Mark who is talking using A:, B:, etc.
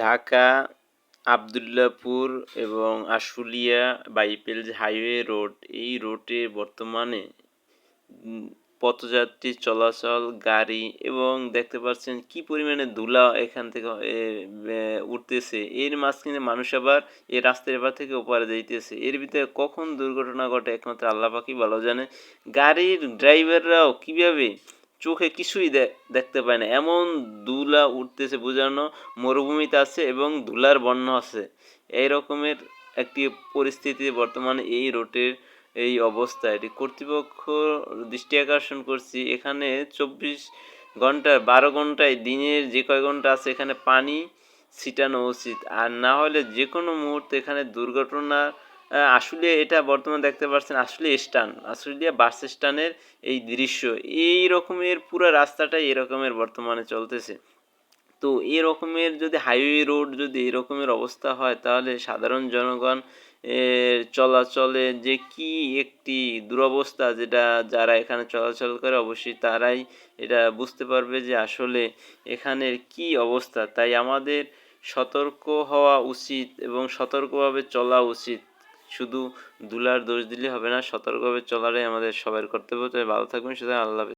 A: ঢাকা, আবদুল্লাপুর এবং Ashulia বাইপেল highway road. এই রোডে বর্তমানে পথযাত্রী, চলাচল, গাড়ি এবং দেখতে পাচ্ছেন কি পরিমাণে ধুলা এখান থেকে উঠতেছে। এর মাঝখানে মানুষ আবার এই রাস্তার এবার থেকে ওপারে যাইতেছে। এর ভিতরে কখন দুর্ঘটনা ঘটে একমাত্র আল্লাহ পাকি ভালো জানে। গাড়ির ড্রাইভাররাও কীভাবে চোখে কিছুই দেখতে পায় না। এমন ধুলা উঠতেছে বোঝানো মরুভূমিতে আছে এবং ধুলার বন্য আছে। এই রকমের একটি পরিস্থিতি বর্তমানে এই রোডের এই অবস্থা। এটি কর্তৃপক্ষ দৃষ্টি আকর্ষণ করছি। এখানে চব্বিশ ঘণ্টা বারো ঘন্টায় দিনের যে কয় ঘণ্টা আছে এখানে পানি ছিটানো উচিত। আর না হলে যে কোনো মুহূর্তে এখানে দুর্ঘটনা আহ, আসলে এটা বর্তমানে দেখতে পাচ্ছেন আসলে স্টান আসলে বাস স্ট্যান্ডের এই দৃশ্য, এই রকমের পুরো রাস্তাটাই এরকমের বর্তমানে চলতেছে। তো এই রকমের যদি হাইওয়ে রোড যদি এরকমের অবস্থা হয়, তাহলে সাধারণ জনগণ চলাচলে যে কি একটি দুরবস্থা যেটা যারা এখানে চলাচল করে, অবশ্যই তারাই এটা বুঝতে পারবে যে আসলে এখানের কি অবস্থা। তাই আমাদের সতর্ক হওয়া উচিত এবং সতর্কভাবে চলা উচিত। শুধু দুলার দোষ দিলে হবে না, সতর্কভাবে চলারে আমাদের সবার কর্তব্য তাই ভালো থাকবেন, সুতরাং আল্লাহ।